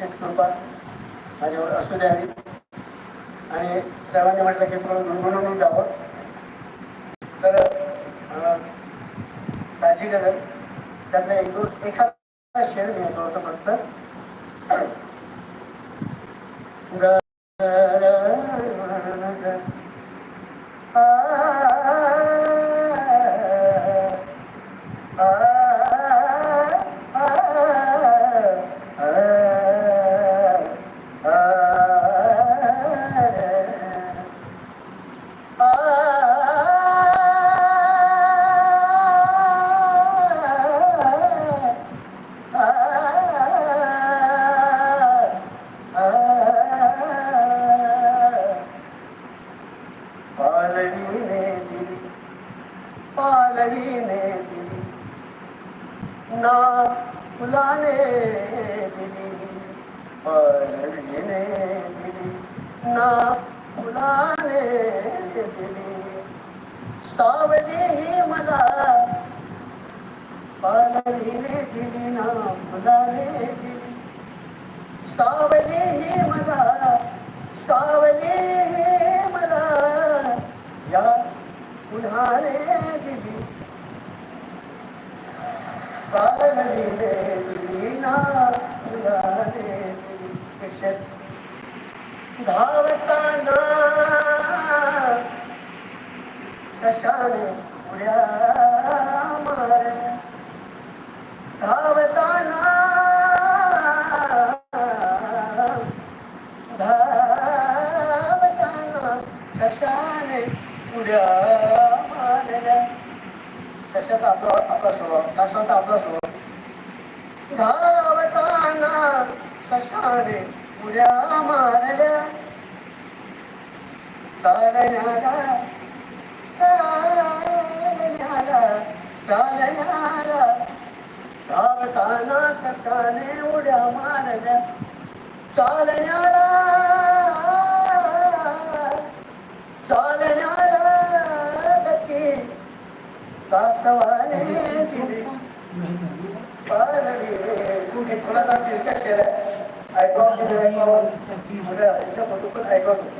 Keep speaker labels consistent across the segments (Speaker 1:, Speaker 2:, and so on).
Speaker 1: विशेष कृपा माझ्यावर असू द्यावी. आणि सर्वांनी म्हटलं की थोडं गुणगुणून जावं. तर अं, काळजी त्याचा एक दोन एखादा शेअर मी येतो फक्त. धावताना सशाने उड्या मारल्या. धावताना धावताना शशाने उड्या मारल्या शशाचा आपला आपला स्वभाव शशाचा आपला स्वभाव धावताना शशाने उड्या मारल्या चालण्याला चालण्याला चालण्याला धावताना ससाने उड्या मारल्या चालण्याला चालण्याला गती कासवाने दिली पारवी कुठे कोणाचा तिरकट केला ऐकून याचा फोटो पण ऐकून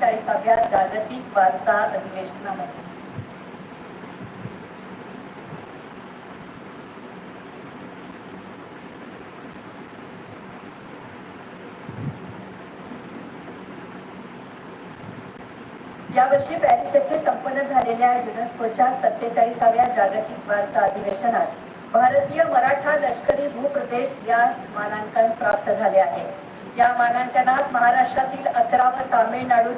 Speaker 2: एकोणचाळीसाव्या जागतिक वारसा अधिवेशनामध्ये. यावर्षी पॅरिस येथे संपन्न झालेल्या युनेस्कोच्या सत्तेचाळीसाव्या जागतिक वारसा अधिवेशनात भारतीय मराठा लष्करी भूप्रदेश यास मानांकन प्राप्त झाले आहे. या मानांकनात महाराष्ट्रातील अकरा व तामिळनाडू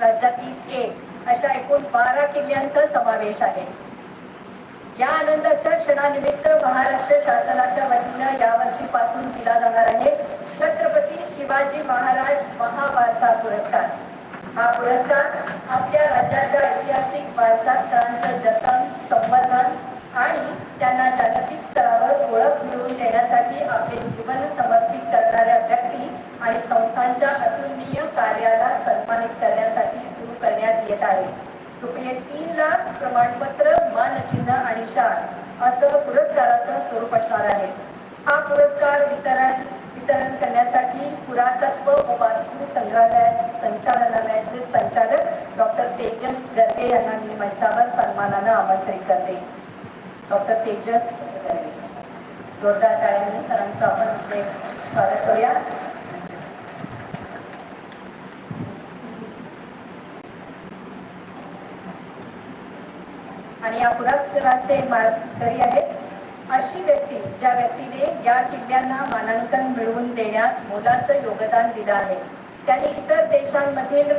Speaker 2: राज्यातील एक अशा एकूण बारा किल्ल्यांचा समावेश आहे. या आनंदाच्या क्षणानिमित्त महाराष्ट्र शासनाच्या वतीनं यावर्षीपासून दिला जाणार आहे छत्रपती शिवाजी महाराज महावारसा पुरस्कार. हा पुरस्कार आपल्या राज्याच्या ऐतिहासिक वारसा स्थळांचं जतन संवर्धन आणि त्यांना जागतिक स्तरावर ओळख मिळवून देण्यासाठी आपले जीवन समर्पित करणाऱ्या व्यक्ती आणि संस्थांच्या अतुलनीय कार्याला सन्मानित करण्यासाठी सुरू करण्यात येत आहे. रुपये तीन लाख प्रमाणपत्र मानचिन्ह आणि शाल असं पुरस्काराचं स्वरूप असणार आहे. हा पुरस्कार वितरण वितरण करण्यासाठी पुरातत्व व वास्तू संग्रहालय संचालनालयाचे संचालक डॉक्टर तेजस गर्गे यांना मी मंचावर सन्मानानं आमंत्रित करते. डॉक्टर तेजस गर्गे. जोरदार टाळ्याने सरांचं आपण स्वागत करूया. आणि या पुरस्काराचे मानकरी आहेत. अशी व्यक्ती ज्या व्यक्तीने या किल्ल्यांना मानांकन मिळवून देण्यात मोलाचं योगदान दिलं आहे. त्यांनी इतर देशांमधील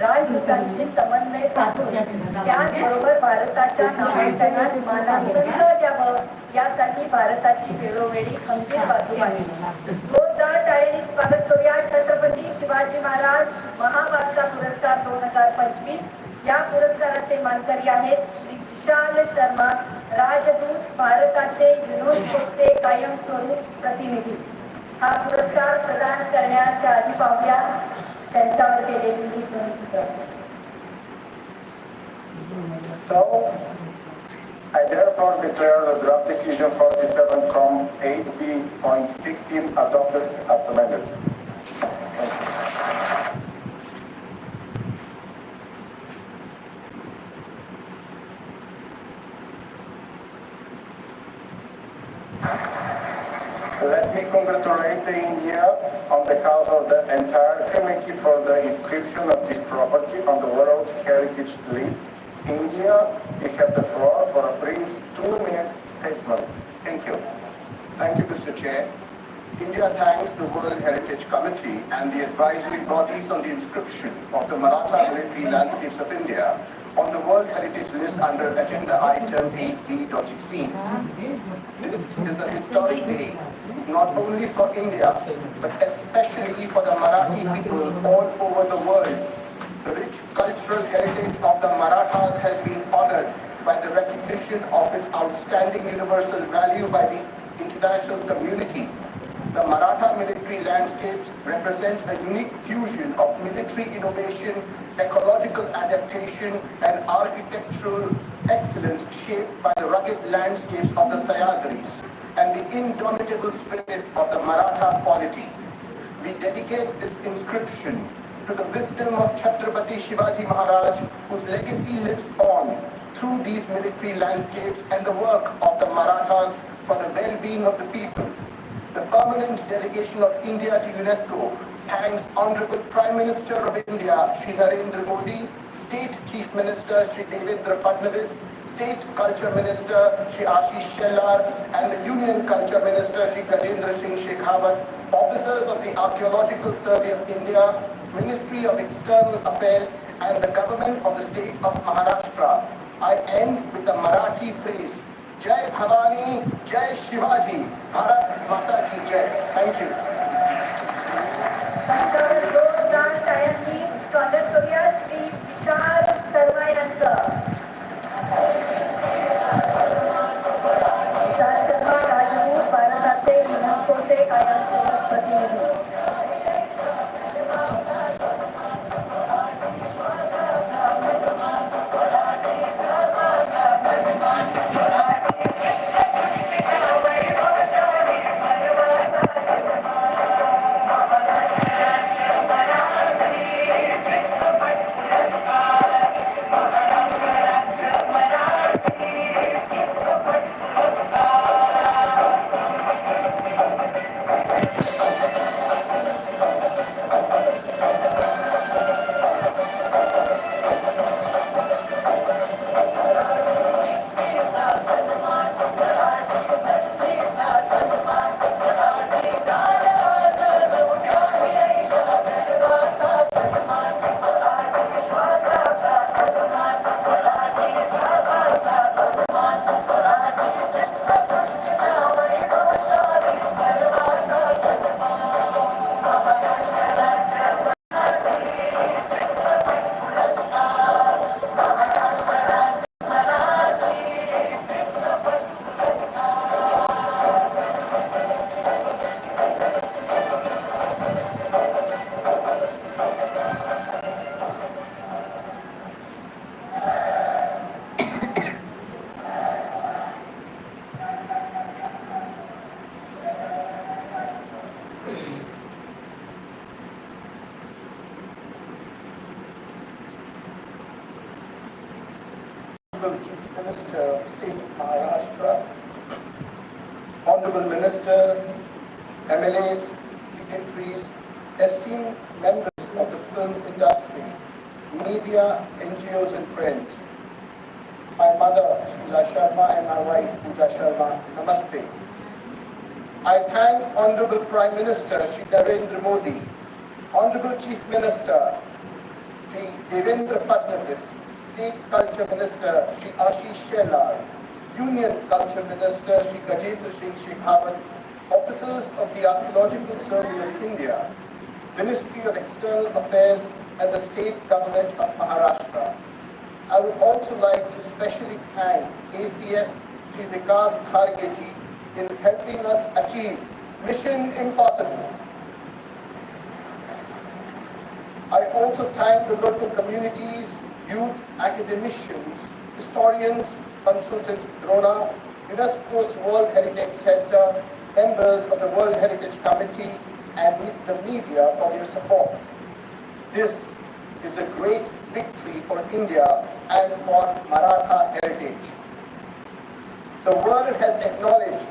Speaker 2: राजदूतांशी समन्वय साधून त्याचबरोबर भारताच्या नामांकनास मानांकन द्यावं यासाठी भारताची वेळोवेळी खंबीर बाजू आहे जोरदार टाळेने स्वागत करूया. छत्रपती शिवाजी महाराज महावारसा पुरस्कार दोन हजार पंचवीस या पुरस्काराचे मानकरी आहेत श्री विशाल शर्मा राजदूत भारताचे युनेस्कोचे कायमस्वरूप प्रतिनिधी हा पुरस्कार प्रदान करण्याच्या आधी पाहूया त्यांच्यावर केलेली ही ध्वनिचित्र
Speaker 3: So, I therefore declare the draft decision 47.8b.16 adopted as amended. Congratulate the India on behalf of the entire committee for the inscription of this property on the World Heritage List. India, you have the floor for a brief two-minute statement. Thank you.
Speaker 4: Thank you, Mr. Chair. India thanks the World Heritage Committee and the advisory bodies on the inscription of the Maratha military landscapes of India on the World Heritage List under Agenda Item 8B.16. This is a historic day, not only for India, but especially for the Marathi people all over the world. The rich cultural heritage of the Marathas has been honored by the recognition of its outstanding universal value by the international community. The Maratha military landscapes represent a unique fusion of military innovation, ecological adaptation, and architectural excellence shaped by the rugged landscapes of the Sayadris and the indomitable spirit of the Maratha polity. We dedicate this inscription to the wisdom of Chhatrapati Shivaji Maharaj, whose legacy lives on through these military landscapes and the work of the Marathas for the well-being of the people. Permanent delegation of India to UNESCO thanks Honorable Prime Minister of India, Shri Narendra Modi, State Chief Minister, Shri Devendra Fadnavis, State Culture Minister, Shri Ashish Shellar, and the Union Culture Minister, Shri Gajendra Singh Shekhawat, officers of the Archaeological Survey of India, Ministry of External Affairs, and the Government of the State of Maharashtra. I end with the Marathi phrase, जय भवानी जय शिवाजी भारत माता की जय thank you
Speaker 2: त्यांच्यावर दोन प्राण टाळ्यांनी स्वागत करूया
Speaker 4: Devendra Fadnavis, State Culture Minister Shri Ashish Shelar, Union Culture Minister Shri Gajendra Singh Shekhawat, officers of the Archaeological Survey of India, Ministry of External Affairs and the State Government of Maharashtra. I would also like to specially thank ACS Shri Vikas Khargeji in helping us achieve Mission Impossible. I also thank the local communities, youth, academicians, historians, consultant Drona, UNESCO's World Heritage Center, members of the World Heritage Committee, and the media for their support. This is a great victory for India and for Maratha heritage. The world has acknowledged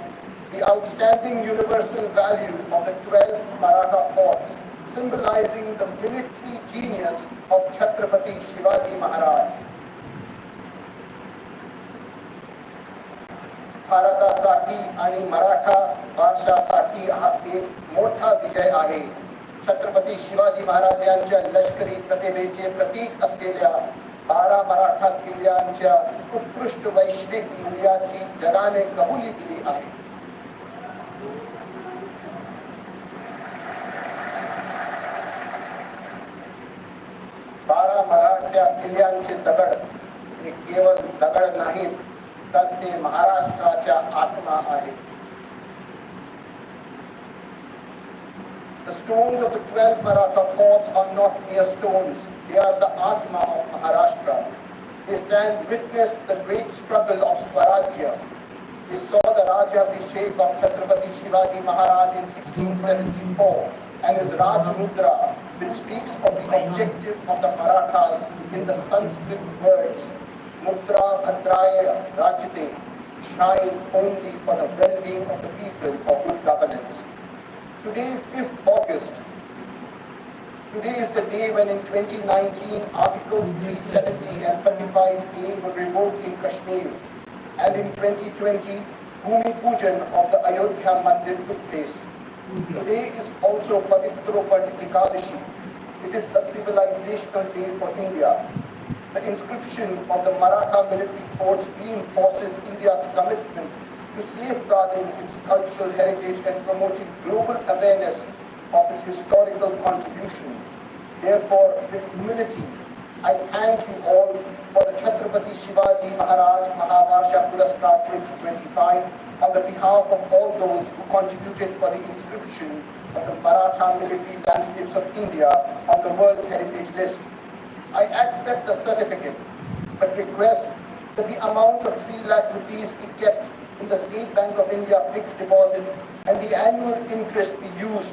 Speaker 4: the outstanding universal value of the 12 Maratha forts, symbolizing the military genius of Chhatrapati Shivaji Maharaj. भारतासाठी आणि मराठा भाषासाठी हा एक मोठा विजय आहे छत्रपती शिवाजी महाराज यांच्या लष्करी प्रतिभेचे प्रतीक असलेल्या बारा मराठा किल्ल्यांच्या उत्कृष्ट वैश्विक मूल्याची जगाने कबुली दिली आहे बारा किल्ल्यांचे दगड हे केवळ दगड नाहीत तर ते महाराष्ट्राच्या आत्मा आहेत The stones of the 12 Maratha forts are not mere stones, they are the Atma of Maharashtra. They stand witness the great struggle of Swarajya. We saw the Raja Abhishek of Chhatrapati Shivaji Maharaj in 1674 and his Raj Mudra, which speaks of the objective of the Marathas in the Sanskrit words Mudra Bhadraya Rajate, shine only for the well-being of the people for good governance. Today, 5th August, today is the day when in 2019 Articles 370 and 35A were revoked in Kashmir and in 2020 Bhumi Pujan of the Ayodhya Mandir took place. Today is also Pavitropan Ekadashi. It is a civilizational day for India. The inscription of the Maratha military forts reinforces India's commitment to safeguarding its cultural heritage and promoting global awareness of its historical contributions. Therefore, with humility, I thank you all for the Chhatrapati Shivaji Maharaj Mahavarsha Puraskar 2025 on the behalf of all those who contributed for the inscription of the Maratha military landscapes of India on the World Heritage List. I accept the certificate, but request that the amount of 3 lakh rupees be kept in the State Bank of India fixed deposit and the annual interest be used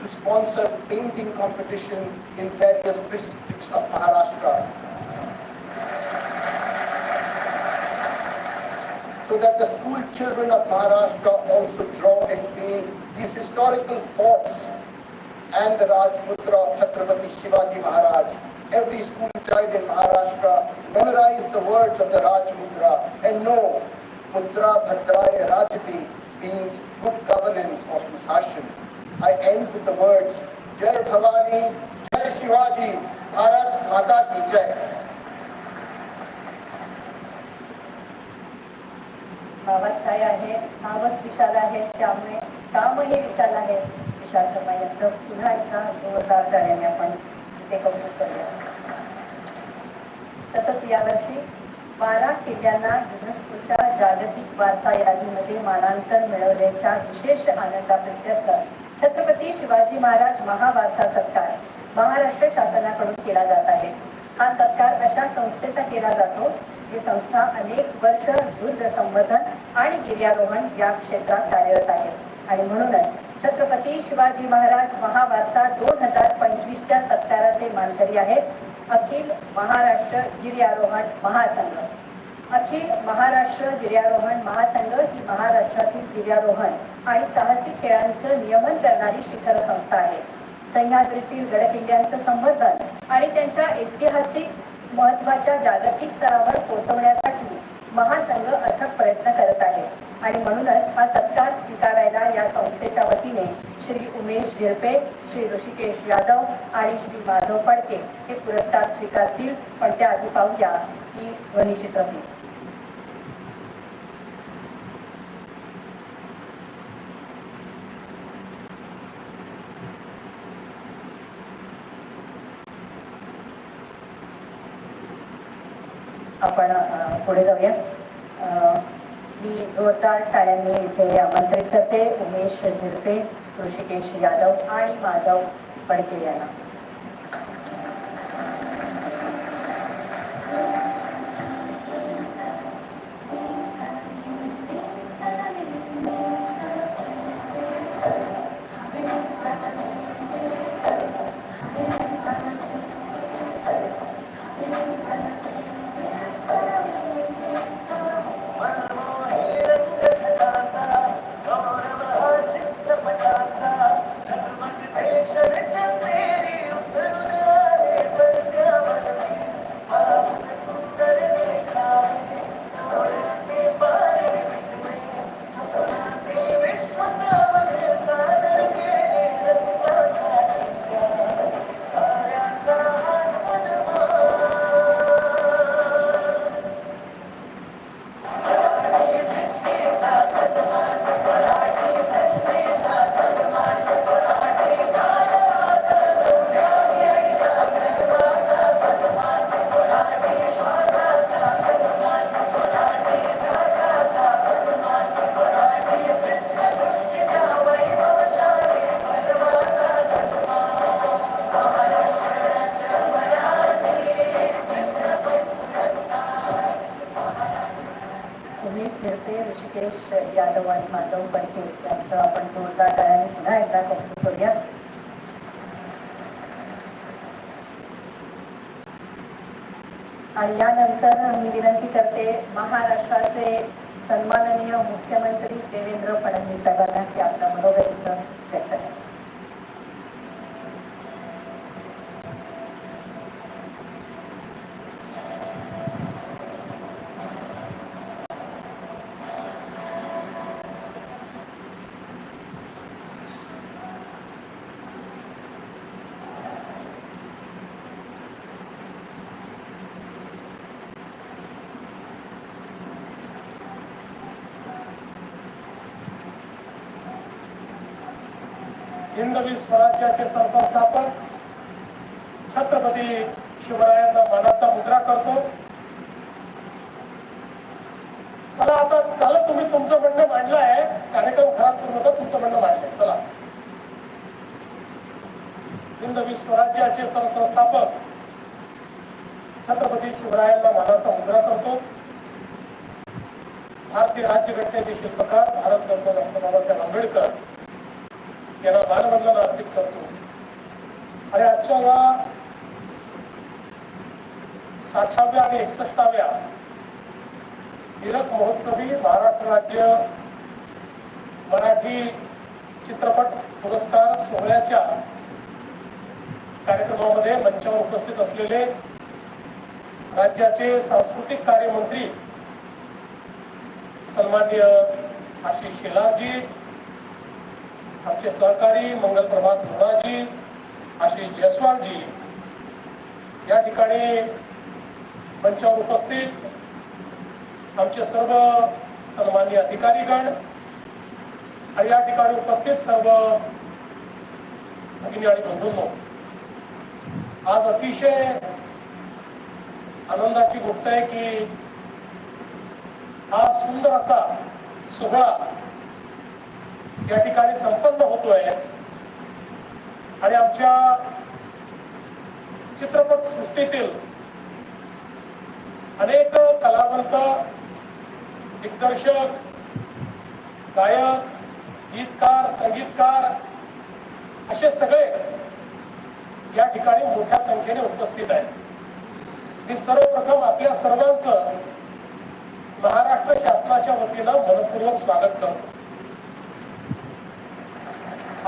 Speaker 4: to sponsor painting competition in various districts of Maharashtra. So that the school children of Maharashtra also draw and paint these historical forts and the Rajputra of Chhatrapati Shivaji Maharaj. Every school child in Maharashtra memorize the words of the Rajputra and know Mudra Bhadraya Rajati means good governance or sushashan. I end with the words Jai Bhavani, Jai Shivaji, Bharat Mata Ki Jai.
Speaker 2: भावात काय आहे? नावच विशाल आहे. त्यामुळे कामही विशाल आहे. विशाल शर्मा पुन्हा एकदा जोरदार टाळ्याने आपण ते कौतुक करूया. तसंच यावर्षी बारा किल्ल्यांना युनेस्कोच्या जागतिक वारसा यादीमध्ये मानांकन मिळवल्याच्या विशेष आनंदाप्रित्यर्थ छत्रपती शिवाजी महाराज महावारसा सत्कार महाराष्ट्र शासनाकडून केला जात आहे. हा सत्कार अशा संस्थेचा केला जातो जी संस्था अनेक वर्ष वृद्ध संवर्धन आणि गिर्यारोहण या क्षेत्रात कार्यरत आहे. आणि म्हणूनच छत्रपती शिवाजी महाराज महावारसा दोन हजार पंचवीसच्या सत्काराचे मानकरी आहेत. अखिल महाराष्ट्र गिर्यारोहण महासंघ. अखिल महाराष्ट्र गिर्यारोहण महासंघ ही महाराष्ट्रातील गिर्यारोहण आणि साहसी खेळांचं नियमन करणारी शिखर संस्था आहे. सह्याद्रीतील गडकिल्ल्यांचं संवर्धन आणि त्यांच्या ऐतिहासिक महत्त्वाच्या जागतिक स्तरावर पोहोचवण्यासाठी महासंघ अथक प्रयत्न करत आहे. आणि म्हणूनच हा सत्कार स्वीकारायला या संस्थेच्या वतीने श्री उमेश झिरपे श्री ऋषिकेश यादव आणि श्री माधव फडके हे पुरस्कार स्वीकारतील. पण त्याआधी पाहूया ही ध्वनिचित्रफित आपण पुढे जाऊया. मी जोरदार टाळ्यांनी इथे आमंत्रित करते. उमेश झिरपे ऋषिकेश यादव आणि माधव फडके यांना. ऋषिकेश यादव आणि माधव फडके यांचं आपण जोरदार टाळ्याने पुन्हा एकदा कौतुक करूया. आणि यानंतर मी विनंती करते महाराष्ट्राचे सन्माननीय मुख्यमंत्री देवेंद्र फडणवीस साहेबांना की आपलं मनोगत इथं व्यक्त
Speaker 5: हिंदवी स्वराज्याचे सरसंस्थापक छत्रपती शिवरायांना मानाचा मुजरा करतो. चला आता चला तुम्ही तुमचं म्हणणं मांडलं आहे. कार्यक्रम खराब करू नका तुमचं म्हणणं मांडलंय चला. हिंदवी स्वराज्याचे सरसंस्थापक छत्रपती शिवरायांना मानाचा मुजरा करतो. भारतीय राज्यघटनेचे शिल्पकार भारतरत्न डॉक्टर बाबासाहेब आंबेडकर याला मानवंदना अर्पित करतो. आणि आजच्या या साठाव्या आणि एकसष्टाव्या हीरक महोत्सवी महाराष्ट्र राज्य मराठी चित्रपट पुरस्कार सोहळ्याच्या कार्यक्रमामध्ये मंचावर उपस्थित असलेले राज्याचे सांस्कृतिक कार्यमंत्री सन्मान्य आशिष शेलारजी आमचे सहकारी मंगल प्रभात मुराजी आशिष जयस्वालजी या ठिकाणी मंचावर उपस्थित आमचे सर्व सन्मान्य अधिकारीगण आणि या ठिकाणी उपस्थित सर्व भगिनी आणि बंधूंनो आज अतिशय आनंदाची गोष्ट आहे की हा सुंदर असा सोहळा या ठिकाणी संपन्न होतोय. आणि आमच्या चित्रपट सृष्टीतील अनेक कलावंत दिग्दर्शक गायक गीतकार संगीतकार असे सगळे या ठिकाणी मोठ्या संख्येने उपस्थित आहेत. मी सर्वप्रथम आपल्या सर्वांचं महाराष्ट्र शासनाच्या वतीनं मनपूर्वक स्वागत करतो.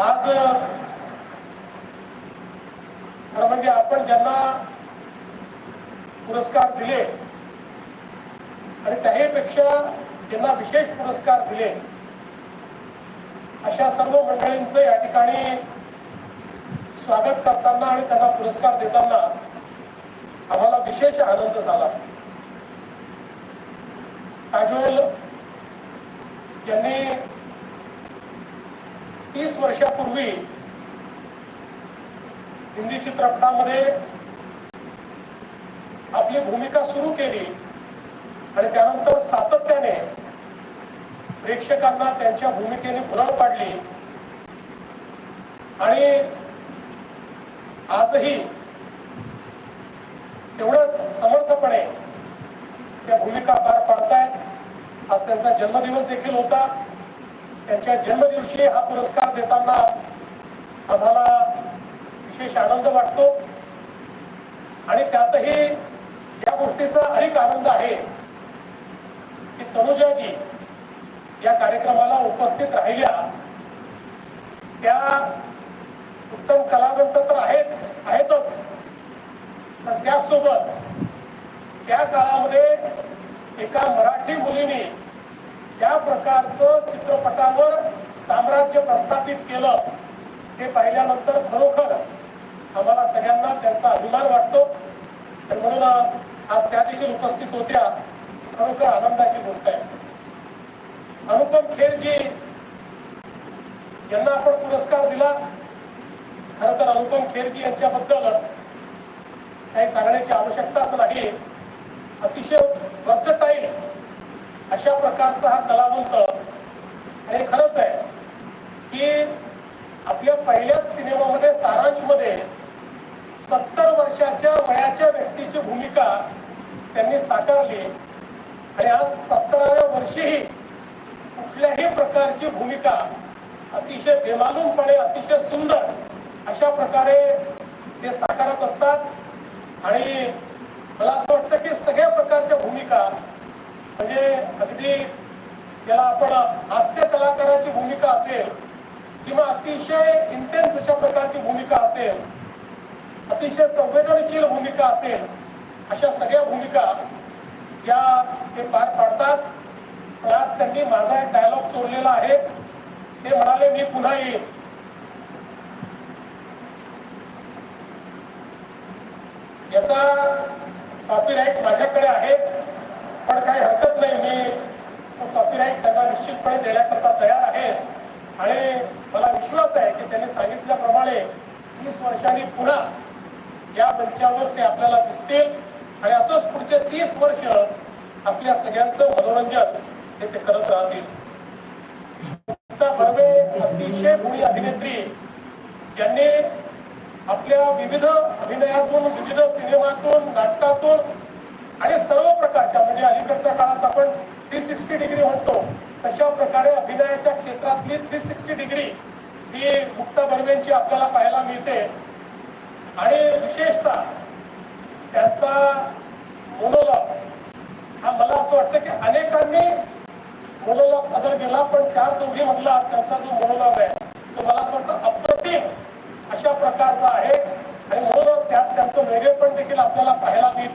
Speaker 5: आज खरं म्हणजे आपण ज्यांना पुरस्कार दिले आणि त्याहीपेक्षा ज्यांना विशेष पुरस्कार दिले अशा सर्व मंडळींचं या ठिकाणी स्वागत करताना आणि त्यांना पुरस्कार देताना आम्हाला विशेष आनंद झाला. काजोल यांनी तीस वर्षापूर्वी हिंदी चित्रपटामध्ये आपली भूमिका सुरू केली आणि त्यानंतर सातत्याने प्रेक्षकांना त्यांच्या भूमिकेने भुरळ पाडली. आणि आजही तेवढंच समर्थपणे त्या भूमिका पार पाडतायत. आज त्यांचा जन्मदिवस देखील होता. त्यांच्या जन्मदिवशी हा पुरस्कार देताना आम्हाला विशेष आनंद वाटतो. आणि त्यातही या गोष्टीचा अधिक आनंद आहे की तनुजाजी या कार्यक्रमाला उपस्थित राहिल्या. त्या उत्तम कलावंत तर आहेच आहेतच. पण त्यासोबत त्या काळामध्ये एका मराठी मुलीने त्या प्रकारचं चित्रपटावर साम्राज्य प्रस्थापित केलं हे पाहिल्यानंतर खरोखर आम्हाला सगळ्यांना त्यांचा अभिमान वाटतो. तर म्हणून आज त्या देखील उपस्थित होत्या खरोखर आनंदाची गोष्ट आहे. अनुपम खेरजी यांना आपण पुरस्कार दिला. खर तर अनुपम खेरजी यांच्याबद्दल काही सांगण्याची आवश्यकताच नाही. अतिशय वर्सटाईल अशा प्रकारचा हा कलावंत आणि खरंच आहे की आपल्या पहिल्याच सिनेमामध्ये सारांशमध्ये सत्तर वर्षाच्या वयाच्या व्यक्तीची भूमिका त्यांनी साकारली. आणि आज सत्तराव्या वर्षीही कुठल्याही प्रकारची भूमिका अतिशय बेमालूमपणे अतिशय सुंदर अशा प्रकारे ते साकारत असतात. आणि मला असं वाटतं की सगळ्या प्रकारच्या भूमिका म्हणजे अगदी त्याला आपण हास्य कलाकाराची भूमिका असेल किंवा अतिशय इंटेन्स अशा प्रकारची भूमिका असेल अतिशय संवेदनशील भूमिका असेल अशा सगळ्या भूमिका या ते पार पाडतात. आज त्यांनी माझा एक डायलॉग चोरलेला आहे. ते म्हणाले मी पुन्हा येईन. याचा कॉपीराईट माझ्याकडे आहे. पण काही हरकत नाही. मी तो कॉपीराईट त्यांना निश्चितपणे देण्याकरता तयार आहे. आणि मला विश्वास आहे की त्यांनी सांगितल्याप्रमाणे तीस वर्षांनी पुन्हा या मंचावर ते आपल्याला दिसतील. आणि असंच पुढचे तीस वर्ष आपल्या सगळ्यांचं मनोरंजन हे ते करत राहतील. बर्वे अतिशय गुणी अभिनेत्री ज्यांनी आपल्या विविध अभिनयातून विविध सिनेमातून नाटकातून आणि सर्व प्रकारच्या म्हणजे अलीकडच्या काळात आपण थ्री सिक्स्टी डिग्री म्हणतो तशा प्रकारे अभिनयाच्या क्षेत्रातली थ्री सिक्स्टी डिग्री ही मुक्ता बर्वेंची आपल्याला पाहायला मिळते. आणि विशेषतः त्यांचा मोनोलॉग हा मला असं वाटतं की अनेकांनी मोनोलॉग सादर केला पण चार चौघी म्हटला त्यांचा जो मोनोलॉग आहे तो मला असं वाटतं अप्रतिम अशा प्रकारचा आहे. आणि मोनोलॉग त्यात त्यांचं वेगळेपण देखील आपल्याला पाहायला मिळतं.